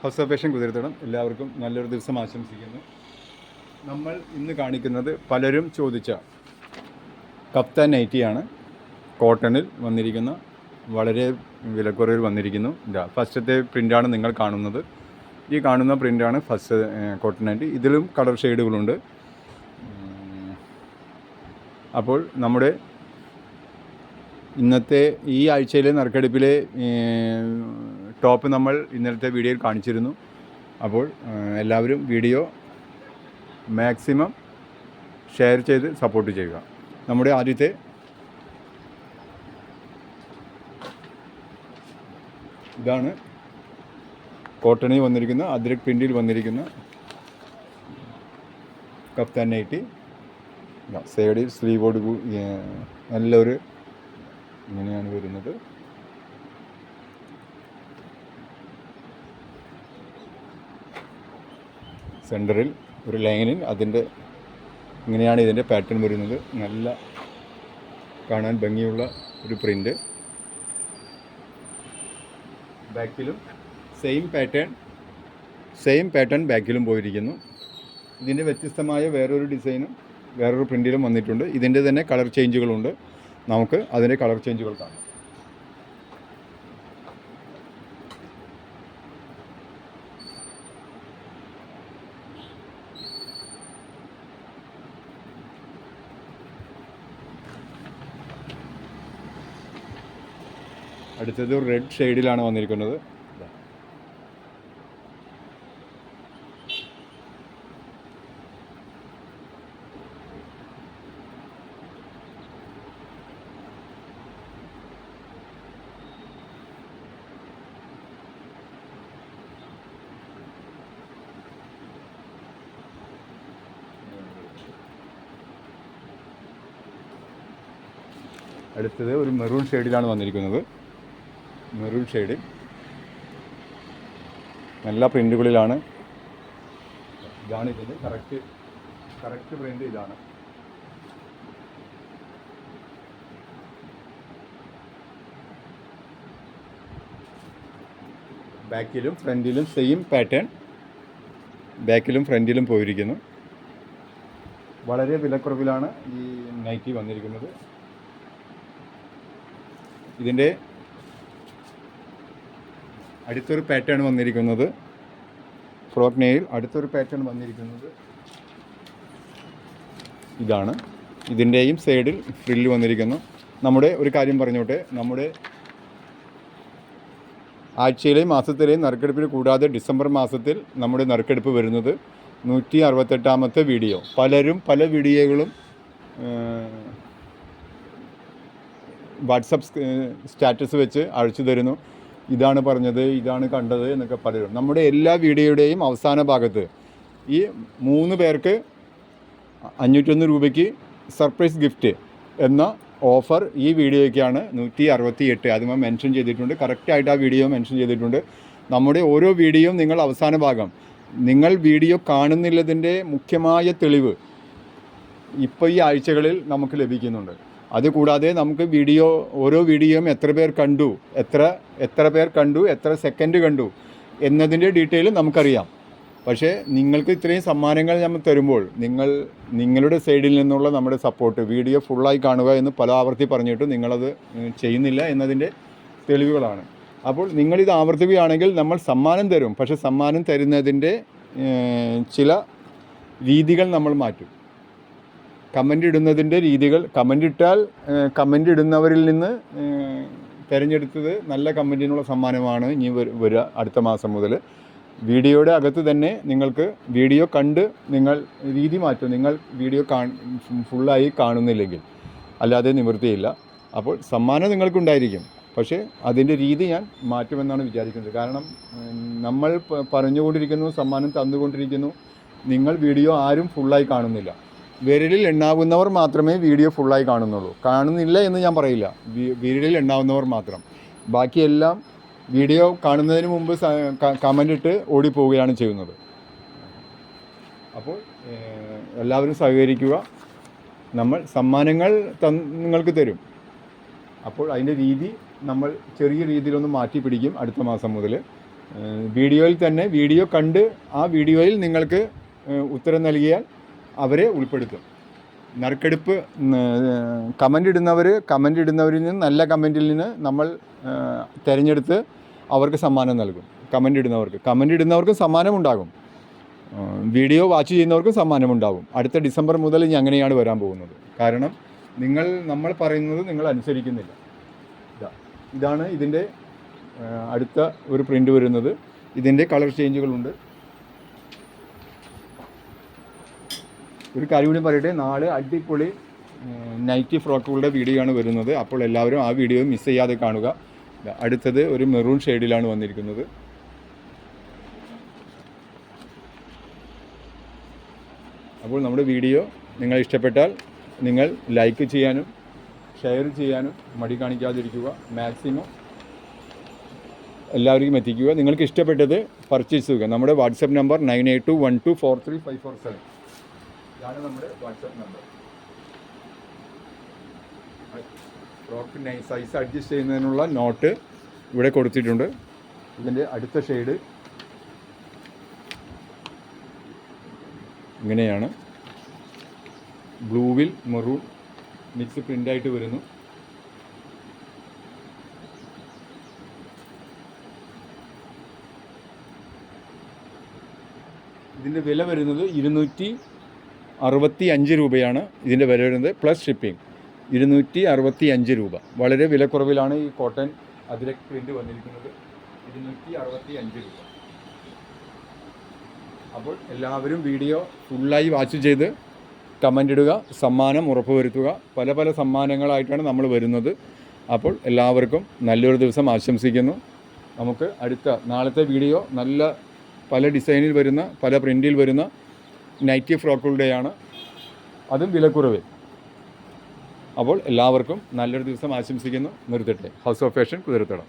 House of patient കുതിരത്തണം എല്ലാവർക്കും നല്ലൊരു ദിവസം ആശംസിക്കുന്നു. നമ്മൾ ഇന്ന് കാണിക്കുന്നത് പലരും ചോദിച്ച കപ്ത നൈറ്റിയാണ് കോട്ടണിൽ വന്നിരിക്കുന്ന വളരെ വിലക്കുറവിൽ വന്നിരിക്കുന്നു. ഇതാ ഫസ്റ്റത്തെ പ്രിന്റാണ് നിങ്ങൾ കാണുന്നത്. ഈ കാണുന്ന പ്രിന്റാണ് ഫസ്റ്റ് കോട്ടൺ നൈറ്റി. ഇതിലും കളർ ഷെയ്ഡുകളുണ്ട്. അപ്പോൾ നമ്മുടെ ഇന്നത്തെ ഈ ആഴ്ചയിലെ നറുക്കെടുപ്പിലെ ടോപ്പ് നമ്മൾ ഇന്നലത്തെ വീഡിയോയിൽ കാണിച്ചിരുന്നു. അപ്പോൾ എല്ലാവരും വീഡിയോ മാക്സിമം ഷെയർ ചെയ്ത് സപ്പോർട്ട് ചെയ്യുക. നമ്മുടെ ആദ്യത്തെ ഇതാണ് കോട്ടണിൽ വന്നിരിക്കുന്ന അദ്രക് പ്രിന്റിൽ വന്നിരിക്കുന്ന കപ്താൻ നൈറ്റി സൈഡ് സ്ലീവോട് നല്ലൊരു ഇങ്ങനെയാണ് വരുന്നത്. സെന്ററിൽ ഒരു ലൈനിൽ അതിന്റെ ഇങ്ങനെയാണ് ഇതിന്റെ പാറ്റേൺ വരുന്നത്. നല്ല കാണാൻ ഭംഗിയുള്ള ഒരു പ്രിന്റ് ബാക്കിലും സെയിം പാറ്റേൺ സെയിം പാറ്റേൺ ബാക്കിലും പോയിരിക്കുന്നു. ഇതിന്റെ വ്യത്യസ്തമായ വേറൊരു ഡിസൈനും വേറൊരു പ്രിന്റിലും വന്നിട്ടുണ്ട്. ഇതിന്റെ തന്നെ കളർ ചേഞ്ചുകളുണ്ട്. നമുക്ക് അതിന്റെ കളർ ചേഞ്ചുകൾ കാണാം. അടുത്തത് റെഡ് ഷെയ്ഡിലാണ് വന്നിരിക്കുന്നത്. അടുത്തത് ഒരു മെറൂൺ ഷെയ്ഡിലാണ് വന്നിരിക്കുന്നത്. മെറൂൺ ഷെയ്ഡ് നല്ല പ്രിന്റുകളിലാണ് ഇതാണ് ഇതിന്റെ കറക്റ്റ് കറക്റ്റ് പ്രിന്റ് ഇതാണ്. ബാക്കിലും ഫ്രണ്ടിലും സെയിം പാറ്റേൺ ബാക്കിലും ഫ്രണ്ടിലും പോയിരിക്കുന്നു. വളരെ വിലക്കുറവിലാണ് ഈ നൈറ്റി വന്നിരിക്കുന്നത്. ഇതിന്റെ അടുത്തൊരു പാറ്റേൺ വന്നിരിക്കുന്നത്. ഫ്രോക്ക് നെയിൽ അടുത്തൊരു പാറ്റേൺ വന്നിരിക്കുന്നത്. ഇതാണ്. ഇതിന്റെയും സൈഡിൽ ഫ്രില്ല് വന്നിരിക്കുന്നു. നമ്മുടെ ഒരു കാര്യം പറഞ്ഞോട്ടെ. നമ്മുടെ ആഴ്ചയിലെയും മാസത്തിലെയും നറുക്കെടുപ്പിൽ കൂടാതെ ഡിസംബർ മാസത്തിൽ നമ്മുടെ നറുക്കെടുപ്പ് വരുന്നത് നൂറ്റി അറുപത്തെട്ടാമത്തെ വീഡിയോ. പലരും പല വീഡിയോകളും വാട്സപ്പ് സ്റ്റാറ്റസ് വെച്ച് അഴിച്ചു തരുന്നു. ഇതാണ് പറഞ്ഞത് ഇതാണ് കണ്ടത് എന്നൊക്കെ പറയും നമ്മുടെ എല്ലാ വീഡിയോയുടെയും അവസാന ഭാഗത്ത് ഈ മൂന്ന് പേർക്ക് അഞ്ഞൂറ്റൊന്ന് രൂപയ്ക്ക് സർപ്രൈസ് ഗിഫ്റ്റ് എന്ന ഓഫർ ഈ വീഡിയോയ്ക്കാണ് നൂറ്റി അറുപത്തി എട്ട് അത് ഞാൻ മെൻഷൻ ചെയ്തിട്ടുണ്ട്. കറക്റ്റായിട്ട് ആ വീഡിയോ മെൻഷൻ ചെയ്തിട്ടുണ്ട്. നമ്മുടെ ഓരോ വീഡിയോയും നിങ്ങൾ അവസാന ഭാഗം. നിങ്ങൾ വീഡിയോ കാണുന്നില്ലതിന്റെ മുഖ്യമായ തെളിവ് ഇപ്പോൾ ഈ ആഴ്ചകളിൽ നമുക്ക് ലഭിക്കുന്നുണ്ട്. അതുകൂടാതെ നമുക്ക് വീഡിയോ ഓരോ വീഡിയോയും എത്ര പേർ കണ്ടു എത്ര എത്ര പേർ കണ്ടു എത്ര സെക്കൻഡ് കണ്ടു എന്നതിന്റെ ഡീറ്റെയിൽ നമുക്കറിയാം. പക്ഷേ നിങ്ങൾക്ക് ഇത്രയും സമ്മാനങ്ങൾ നമ്മൾ തരുമ്പോൾ നിങ്ങൾ നിങ്ങളുടെ സൈഡിൽ നിന്നുള്ള നമ്മുടെ സപ്പോർട്ട് വീഡിയോ ഫുള്ളായി കാണുക എന്ന് പല ആവർത്തി പറഞ്ഞിട്ട് നിങ്ങളത് ചെയ്യുന്നില്ല എന്നതിന്റെ തെളിവുകളാണ്. അപ്പോൾ നിങ്ങളിത് ആവർത്തിക്കുകയാണെങ്കിൽ നമ്മൾ സമ്മാനം തരും. പക്ഷേ സമ്മാനം തരുന്നതിന്റെ ചില രീതികൾ നമ്മൾ മാറ്റും. കമന്റ് ഇടുന്നതിന്റെ രീതികൾ കമന്റ് ഇട്ടാൽ കമന്റ് ഇടുന്നവരിൽ നിന്ന് തിരഞ്ഞെടുത്തത് നല്ല കമന്റിനുള്ള സമ്മാനമാണ് ഇനി വരിക അടുത്ത മാസം മുതൽ. വീഡിയോയുടെ അകത്ത് തന്നെ നിങ്ങൾക്ക് വീഡിയോ കണ്ട് നിങ്ങൾ രീതി മാറ്റും. നിങ്ങൾ വീഡിയോ കാ ഫുള്ളായി കാണുന്നില്ലെങ്കിൽ. അല്ലാതെ നിവൃത്തിയില്ല. അപ്പോൾ സമ്മാനം നിങ്ങൾക്കുണ്ടായിരിക്കും. പക്ഷേ അതിന്റെ രീതി ഞാൻ മാറ്റുമെന്നാണ് വിചാരിക്കുന്നത്. കാരണം നമ്മൾ പറഞ്ഞുകൊണ്ടിരിക്കുന്നു സമ്മാനം തന്നുകൊണ്ടിരിക്കുന്നു. നിങ്ങൾ വീഡിയോ ആരും ഫുള്ളായി കാണുന്നില്ല. വിരലിൽ എണ്ണാവുന്നവർ മാത്രമേ വീഡിയോ ഫുള്ളായി കാണുന്നുള്ളൂ. കാണുന്നില്ല എന്ന് ഞാൻ പറയില്ല. വിരലിൽ എണ്ണാവുന്നവർ മാത്രം. ബാക്കിയെല്ലാം വീഡിയോ കാണുന്നതിന് മുമ്പ് കമന്റ് ഇട്ട് ഓടിപ്പോവുകയാണ് ചെയ്യുന്നത്. അപ്പോൾ എല്ലാവരും സഹകരിക്കുക. നമ്മൾ സമ്മാനങ്ങൾ നിങ്ങൾക്ക് തരും. അപ്പോൾ അതിന്റെ രീതി നമ്മൾ ചെറിയ രീതിയിലൊന്ന് മാറ്റി പിടിക്കും അടുത്ത മാസം മുതൽ. വീഡിയോയിൽ തന്നെ വീഡിയോ കണ്ട് ആ വീഡിയോയിൽ നിങ്ങൾക്ക് ഉത്തരം നൽകിയാൽ അവരെ ഉൾപ്പെടുത്തും. നറുക്കെടുപ്പ് കമന്റ് ഇടുന്നവർ കമന്റ് ഇടുന്നവരിൽ നിന്ന് നല്ല കമന്റിൽ നിന്ന് നമ്മൾ തിരഞ്ഞെടുത്ത് അവർക്ക് സമ്മാനം നൽകും. കമന്റ് ഇടുന്നവർക്ക്. കമന്റ് ഇടുന്നവർക്ക് സമ്മാനം ഉണ്ടാകും. വീഡിയോ വാച്ച് ചെയ്യുന്നവർക്കും സമ്മാനം ഉണ്ടാകും. അടുത്ത ഡിസംബർ മുതൽ ഇനി അങ്ങനെയാണ് വരാൻ പോകുന്നത്. കാരണം നിങ്ങൾ നമ്മൾ പറയുന്നത് നിങ്ങൾ അനുസരിക്കുന്നില്ല. ഇതാ ഇതാണ് ഇതിന്റെ അടുത്ത ഒരു പ്രിന്റ് വരുന്നത്. ഇതിന്റെ കളർ ചേഞ്ചുകളുണ്ട്. ഒരു കാര്യം കൂടി പറയട്ടെ. നാളെ അടിപൊളി നൈറ്റി ഫ്രോക്കുകളുടെ വീഡിയോ ആണ് വരുന്നത്. അപ്പോൾ എല്ലാവരും ആ വീഡിയോ മിസ് ചെയ്യാതെ കാണുക. അടുത്തത് ഒരു മെറൂൺ ഷെയ്ഡിലാണ് വന്നിരിക്കുന്നത്. അപ്പോൾ നമ്മുടെ വീഡിയോ നിങ്ങൾ ഇഷ്ടപ്പെട്ടാൽ നിങ്ങൾ ലൈക്ക് ചെയ്യാനും ഷെയർ ചെയ്യാനും മടി കാണിക്കാതിരിക്കുക. മാക്സിമം എല്ലാവർക്കും എത്തിക്കുക. നിങ്ങൾക്ക് ഇഷ്ടപ്പെട്ടത് പർച്ചേസ് ചെയ്യുക. നമ്മുടെ WhatsApp number nine eight two one two four three five four seven ഇതാണ് നമ്മുടെ WhatsApp number frock size adjust ചെയ്യുന്നതിനുള്ള നോട്ട് ഇവിടെ കൊടുത്തിട്ടുണ്ട്. ഇതിന്റെ അടുത്ത ഷെയ്ഡ് ഇങ്ങനെയാണ്. ബ്ലൂവിൽ മെറൂൺ മിക്സ് പ്രിന്റായിട്ട് വരുന്നു. ഇതിന്റെ വില വരുന്നത് ഇരുന്നൂറ്റി അറുപത്തി അഞ്ച് രൂപയാണ് ഇതിന്റെ വില വരുന്നത് പ്ലസ് ഷിപ്പിംഗ് ഇരുന്നൂറ്റി അറുപത്തി അഞ്ച് രൂപ. വളരെ വിലക്കുറവിലാണ് ഈ കോട്ടൺ അതിരക് പ്രിന്റ് വന്നിരിക്കുന്നത്. ഇരുന്നൂറ്റി അറുപത്തി അഞ്ച് രൂപ. അപ്പോൾ എല്ലാവരും വീഡിയോ ഫുള്ളായി വാച്ച് ചെയ്ത് കമന്റ് ഇടുക സമ്മാനം ഉറപ്പുവരുത്തുക. പല പല സമ്മാനങ്ങളായിട്ടാണ് നമ്മൾ വരുന്നത്. അപ്പോൾ എല്ലാവർക്കും നല്ലൊരു ദിവസം ആശംസിക്കുന്നു. നമുക്ക് അടുത്ത നാളത്തെ വീഡിയോ നല്ല പല ഡിസൈനിൽ വരുന്ന പല പ്രിന്റിൽ വരുന്ന നൈറ്റി ഫ്രോക്കുകളുടെയാണ് അതും വിലക്കുറവിൽ. അപ്പോൾ എല്ലാവർക്കും നല്ലൊരു ദിവസം ആശംസിക്കുന്നു. നിർത്തട്ടെ. House of fashion കുതിരത്തടം